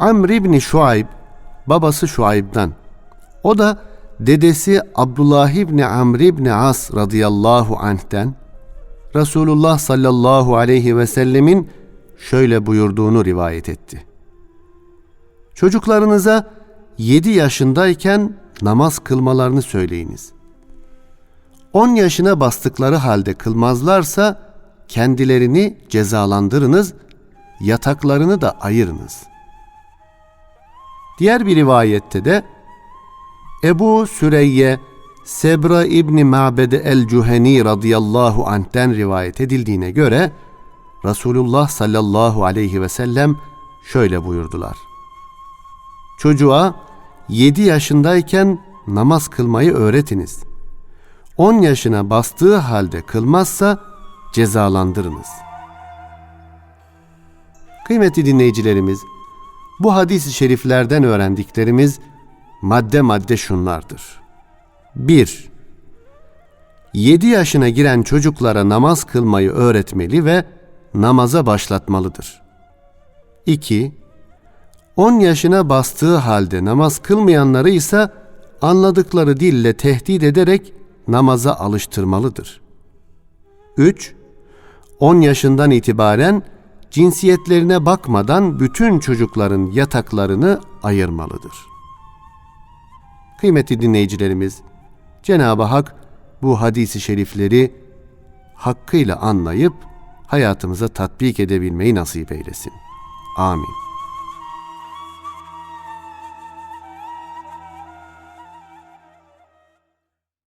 Amr İbni Şuayb, babası Şuayb'dan. O da dedesi Abdullah İbni Amr İbni As radıyallahu anh'ten Resulullah sallallahu aleyhi ve sellemin şöyle buyurduğunu rivayet etti. Çocuklarınıza 7 yaşındayken namaz kılmalarını söyleyiniz. 10 yaşına bastıkları halde kılmazlarsa kendilerini cezalandırınız, yataklarını da ayırınız. Diğer bir rivayette de Ebu Süreyye Sebra İbni Ma'bede el-Cüheni radıyallahu anh'ten rivayet edildiğine göre Resulullah sallallahu aleyhi ve sellem şöyle buyurdular. Çocuğa 7 yaşındayken namaz kılmayı öğretiniz. 10 yaşına bastığı halde kılmazsa cezalandırınız. Kıymetli dinleyicilerimiz, bu hadis-i şeriflerden öğrendiklerimiz madde madde şunlardır. 1. 7 yaşına giren çocuklara namaz kılmayı öğretmeli ve namaza başlatmalıdır. 2. 10 yaşına bastığı halde namaz kılmayanları ise anladıkları dille tehdit ederek namaza alıştırmalıdır. 3. 10 yaşından itibaren cinsiyetlerine bakmadan bütün çocukların yataklarını ayırmalıdır. Kıymetli dinleyicilerimiz, Cenab-ı Hak bu hadisi şerifleri hakkıyla anlayıp hayatımıza tatbik edebilmeyi nasip eylesin. Amin.